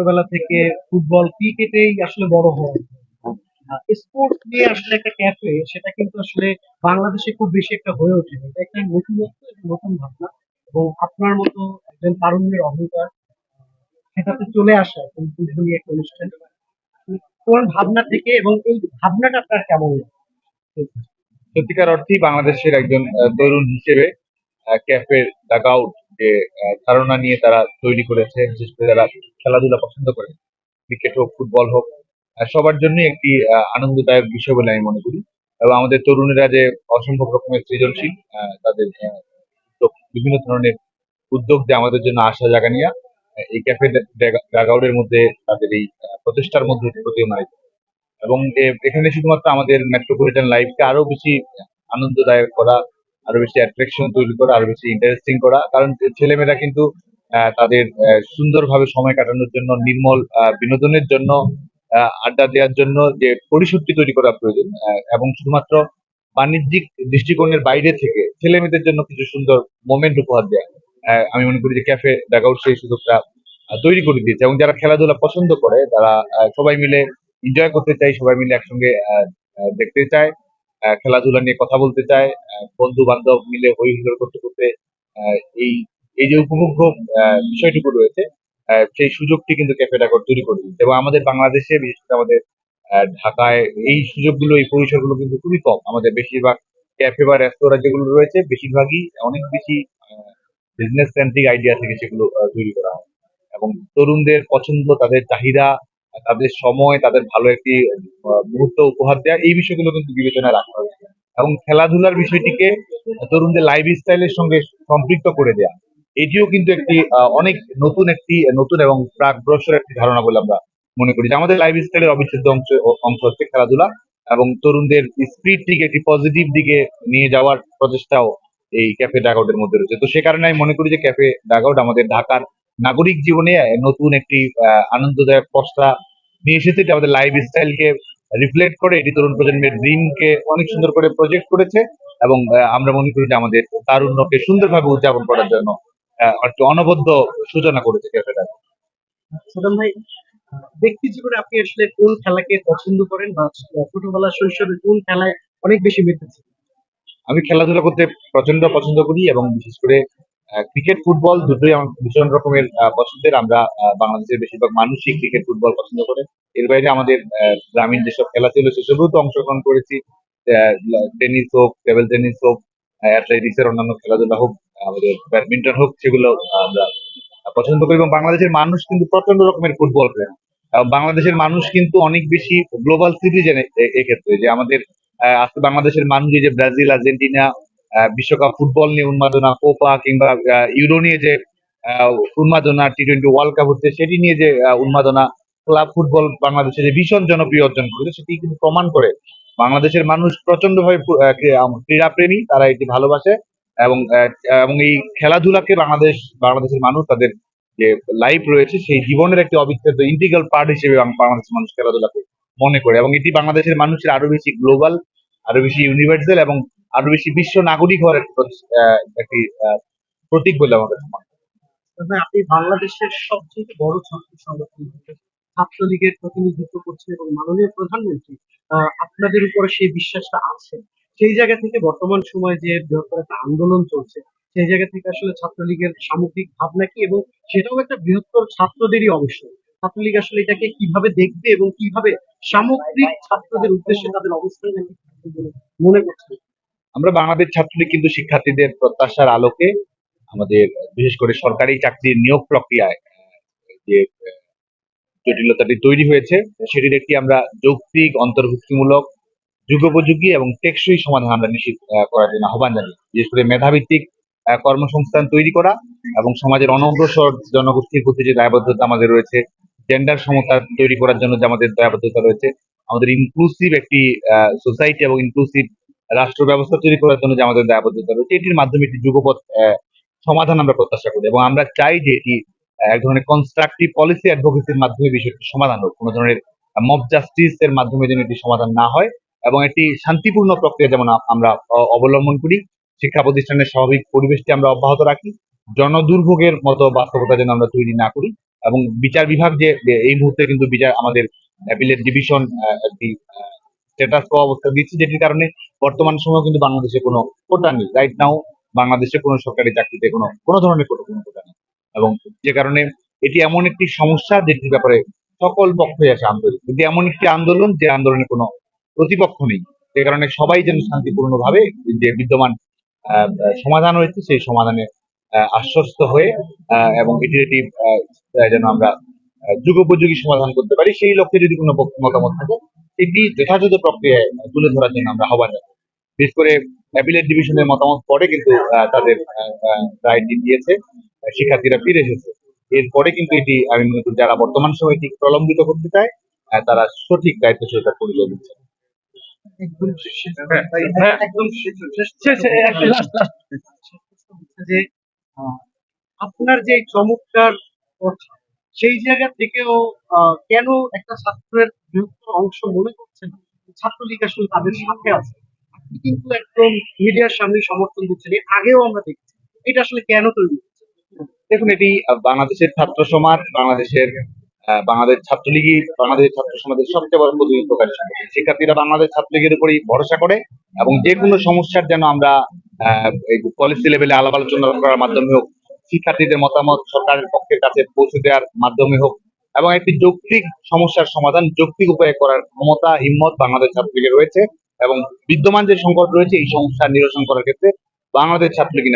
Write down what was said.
ছোটবেলা থেকে ফুটবল ক্রিকেটেই আসলে বড় হওয়া স্পোর্টস নিয়ে আসলে একটা ক্যাফে সেটা কিন্তু আসলে বাংলাদেশে খুব বেশি একটা হয়ে ওঠেনি। এটা একটা নতুনত্ব এবং নতুন ভাবনা। এবং আপনার মতো একজন তারুণ্যের অহংকার সেটাতে চলে আসা এবং একটা অনুষ্ঠান। কোন ভাবনা থেকে এবং এই ভাবনাটা আপনার কেমন? সত্যিকার অর্থেই বাংলাদেশের একজন তরুণ হিসেবে ক্যাফে ডাক আউট যে ধারণা নিয়ে তারা তৈরি করেছে, বিশেষ করে যারা খেলাধুলা পছন্দ করে, ক্রিকেট হোক, ফুটবল হোক সবার জন্যই একটি আনন্দদায়ক বিষয় বলে আমি মনে করি। এবং আমাদের তরুণীরা যে অসম্ভব রকমের সৃজনশীল তাদের বিভিন্ন ধরনের উদ্যোগ যে আমাদের জন্য আশা জাগা নিয়ে এই ক্যাফে ডাক আউটের মধ্যে তাদের এই প্রচেষ্টার মধ্যে প্রতীয়মানিত এবং এখানে শুধুমাত্র আমাদের মেট্রোপলিটন লাইফকে আরও বেশি আনন্দদায়ক করা আরও বেশি অ্যাট্রাকশন তৈরি করা, আরও বেশি ইন্টারেস্টিং করা। কারণ ছেলেমেয়েরা কিন্তু তাদের সুন্দরভাবে সময় কাটানোর জন্য, নির্মল বিনোদনের জন্য আড্ডা দেওয়ার জন্য যে পরিসরটি তৈরি করা প্রয়োজন এবং শুধুমাত্র বাণিজ্যিক দৃষ্টিকোণের বাইরে থেকে ছেলে মেয়েদের জন্য কিছু সুন্দর মোমেন্ট উপহার দেওয়া আমি মনে করি যে ক্যাফে ডাকআউট সেই সুযোগটা তৈরি করে দিয়েছে। এবং যারা খেলাধুলা পছন্দ করে, তারা সবাই মিলে এনজয় করতে চাই সবাই মিলে একসঙ্গে দেখতে চায়। খেলাধুলা নিয়ে কথা বলতে চায়। বন্ধু বান্ধব মিলে হই হুল্লোড় করতে করতে এই এই যে উপভোগ্য আহ, বিষয়টুকু রয়েছে সেই সুযোগটি কিন্তু ক্যাফে ডাকর তৈরি করে দিচ্ছে এবং আমাদের বাংলাদেশে বিশেষ করে আমাদের ঢাকায় এই সুযোগগুলো এই পরিসরগুলো কিন্তু খুবই কম। আমাদের বেশিরভাগ ক্যাফে বা রেস্তোরাঁ যেগুলো রয়েছে বেশিরভাগই অনেক বেশি বিজনেস সেন্ট্রিক আইডিয়া থেকে সেগুলো তৈরি করা হয়। এবং তরুণদের পছন্দ তাদের চাহিদা তাদের সময়, তাদের ভালো একটি মুহূর্ত উপহার দেওয়া এই বিষয়গুলো কিন্তু বিবেচনায় রাখা হয়েছে। এবং খেলাধুলার বিষয়টিকে তরুণদের লাইফ স্টাইলের সঙ্গে সম্পৃক্ত করে দেয়া। এটিও কিন্তু একটি অনেক নতুন একটি, নতুন এবং প্রাকগ্রসর একটি ধারণা বলে আমরা মনে করি যে আমাদের লাইফ স্টাইলের অবিচ্ছেদ্য অংশ অংশ হচ্ছে খেলাধুলা এবং তরুণদের স্পিডটিকে একটি পজিটিভ দিকে নিয়ে যাওয়ার প্রচেষ্টাও এই ক্যাফে ডাকআউটের মধ্যে রয়েছে। তো সে কারণে আমি মনে করি যে ক্যাফে ডাকআউট আমাদের ঢাকার নাগরিক জীবনে নতুন একটি আনন্দদায়ক পশরা নিয়ে এসেছে এটি আমাদের লাইফ স্টাইলকে রিফ্লেক্ট করে এটি তরুণ প্রজন্মের ড্রিমকে অনেক সুন্দর করে প্রজেক্ট করেছে এবং আমরা মনে করি যে আমাদের তারুণ্যকে সুন্দরভাবে উদযাপন করার জন্য একটি অনবদ্য সূচনা করেছে ক্যাফেটা সুদাম ভাই ব্যক্তি জীবনে আপনি আসলে কোন খেলাকে পছন্দ করেন বা ছোটবেলা শৈশবে কোন খেলায় অনেক বেশি মেতেছেন আমি খেলাধুলা করতে প্রচণ্ড পছন্দ করি এবং বিশেষ করে ক্রিকেট ফুটবল দুটোই আমার ভীষণ রকমের পছন্দের। আমরা বাংলাদেশের বেশিরভাগ মানুষই ক্রিকেট ফুটবল পছন্দ করে। এর বাইরে আমাদের গ্রামীণ যেসব খেলা ছিল সেসবেও তো অংশগ্রহণ করেছি। টেনিস হোক, টেবিল টেনিস হোক অ্যাথলেটিক্স এর অন্যান্য খেলাধুলা হোক, আমাদের ব্যাডমিন্টন হোক, সেগুলো আমরা পছন্দ করি। এবং বাংলাদেশের মানুষ কিন্তু প্রচণ্ড রকমের ফুটবল প্রেম বাংলাদেশের মানুষ কিন্তু অনেক বেশি গ্লোবাল সিটিজেন এক্ষেত্রে। যে আমাদের আজকে বাংলাদেশের মানুষ যে ব্রাজিল, আর্জেন্টিনা বিশ্বকাপ ফুটবল নিয়ে উন্মাদনা, কোপা কিংবা ইউরো নিয়ে যে উন্মাদনা টি টোয়েন্টি ওয়ার্ল্ড কাপ হচ্ছে, সেটি নিয়ে যে উন্মাদনা, ক্লাব ফুটবল বাংলাদেশে যে ভীষণ জনপ্রিয় অর্জন করেছে, সেটি কিন্তু প্রমাণ করে বাংলাদেশের মানুষ প্রচণ্ড ভাবে ক্রীড়া প্রেমী তারা এটি ভালোবাসে এবং এবং এই খেলাধুলাকে বাংলাদেশ, বাংলাদেশের মানুষ তাদের যে লাইফ রয়েছে, সেই জীবনের একটি অবিচ্ছেদ্য ইন্টিগ্রাল পার্ট হিসেবে বাংলাদেশের মানুষ খেলাধুলাকে মনে করে এবং এটি বাংলাদেশের মানুষের আরও বেশি গ্লোবাল আরও বেশি ইউনিভার্সাল এবং আরও বেশি বিশ্ব নাগরিক হওয়ার একটি প্রতীক বলে আমাদের। আপনি বাংলাদেশের সবচেয়ে বড় ছাত্র সংগঠন ছাত্রলীগের প্রতিনিধিত্ব করছেন এবং মাননীয় প্রধানমন্ত্রী আপনাদের উপরে সেই বিশ্বাসটা আছে। সেই জায়গা থেকে বর্তমান সময়ে যে বৃহত্তর একটা আন্দোলন চলছে, সেই জায়গা থেকে আসলে ছাত্রলীগের সামগ্রিক ভাবনা কি এবং সেটাও একটা বৃহত্তর ছাত্রদেরই অংশ। ছাত্রলীগ আসলে এটাকে কীভাবে দেখবে এবং কীভাবে সামগ্রিক ছাত্রদের উদ্দেশ্যে তাদের অবস্থান নাকি মনে করছেন আমরা বাংলাদেশ ছাত্রলীগ কিন্তু শিক্ষার্থীদের প্রত্যাশার আলোকে আমাদের, বিশেষ করে সরকারি চাকরির নিয়োগ প্রক্রিয়ায় যে জটিলতাটি তৈরি হয়েছে, সেটির একটি আমরা যৌক্তিক, অন্তর্ভুক্তিমূলক, যুগোপযোগী এবং টেকসই সমাধান আমরা নিশ্চিত করার জন্য আহ্বান জানি বিশেষ করে মেধাভিত্তিক কর্মসংস্থান তৈরি করা এবং সমাজের অনগ্রসর জনগোষ্ঠীর প্রতি যে দায়বদ্ধতা আমাদের রয়েছে জেন্ডার সমতা তৈরি করার জন্য যে আমাদের দায়বদ্ধতা রয়েছে, আমাদের ইনক্লুসিভ একটি সোসাইটি এবং ইনক্লুসিভ রাষ্ট্র ব্যবস্থা তৈরি করার জন্য যে আমাদের দায়বদ্ধতা রয়েছে, এটির মাধ্যমে একটি যুগপথ সমাধান আমরা প্রত্যাশা করি এবং আমরা চাই যে এটি এক ধরনের কনস্ট্রাকটিভ পলিসি অ্যাডভোকেসির মাধ্যমে বিষয়টি সমাধান হোক, কোনো ধরনের মব জাস্টিস এর মাধ্যমে যেন এটি সমাধান না হয় এবং একটি শান্তিপূর্ণ প্রক্রিয়া যেমন আমরা অবলম্বন করি, শিক্ষা প্রতিষ্ঠানের স্বাভাবিক পরিবেশটি আমরা অব্যাহত রাখি, জনদুর্ভোগের মতো বাস্তবতা যেন আমরা তৈরি না করি এবং বিচার বিভাগ যে এই মুহূর্তে কিন্তু বিচার আমাদের অ্যাপিলেট ডিভিশন একটি স্ট্যাটাস কো অবস্থা দিচ্ছে, যেটির কারণে বর্তমান সময়ে কিন্তু বাংলাদেশে কোনো কোটা নেই। রাইট নাও বাংলাদেশে কোনো সরকারি চাকরিতে কোনো কোনো ধরনের কোনো কোনো কোটা নেই। এবং যে কারণে এটি এমন একটি সমস্যা যেটির ব্যাপারে সকল পক্ষই আছে আন্দোলন। এটি এমন একটি আন্দোলন যে আন্দোলনে কোনো প্রতিপক্ষ নেই। যে কারণে সবাই যেন শান্তিপূর্ণভাবে যে বিদ্যমান সমাধান হয়েছে, সেই সমাধানে আশ্বস্ত হয়ে এবং এটির একটি যেন আমরা যুগোপযোগী সমাধান করতে পারি, সেই লক্ষ্যে যদি কোনো মতামত থাকে এটি যথাযথ প্রক্রিয়ায় তুলে ধরার জন্য আমরা আহ্বান বিশেষ করে অ্যাপিলেট ডিভিশনের মতামত পরে কিন্তু আহ, তাদের রায়টি দিয়েছে শিক্ষার্থীরা ফিরে এসেছে এরপরে কিন্তু এটি আমি মনে করি যারা বর্তমান সময় এটি প্রলম্বিত করতে চায় তারা সঠিক দায়িত্ব সহকার পরিচয় দিচ্ছে একদম শেষ- হ্যাঁ। একদম শেষ শেষ- শেষ, একটা last, last. যে আহ, আপনার যে চমৎকার কথা সেই জায়গা থেকেও আহ, কেন একটা ছাত্রের বৃহত্তর অংশ মনে করছেন ছাত্রলীগ আসলে তাদের সাথে আছে কিন্তু একদম মিডিয়ার সামনে সমর্থন দিচ্ছেন আগেও আমরা দেখছি। এটা আসলে কেন তৈরি দেখুন, এটি বাংলাদেশের ছাত্র সমাজ, বাংলাদেশের বাংলাদেশ ছাত্রলীগই বাংলাদেশ ছাত্র সমাজের সবচেয়ে বড় প্রতিনিধিত্বকারী সংগঠন শিক্ষার্থীরা বাংলাদেশ ছাত্রলীগের উপরই ভরসা করে এবং যে কোনো সমস্যার যেন আমরা পলিসি লেভেলে আলাপ আলোচনা করার মাধ্যমে হোক, শিক্ষার্থীদের মতামত সরকারের পক্ষের কাছে পৌঁছে দেওয়ার মাধ্যমে হোক এবং একটি যৌক্তিক সমস্যার সমাধান যৌক্তিক উপায়ে করার ক্ষমতা, হিম্মত বাংলাদেশ ছাত্রলীগের রয়েছে। এবং বিদ্যমান যে সংকট রয়েছে এই সমস্যা নিরসন করার ক্ষেত্রে বাংলাদেশ ছাত্রলীগ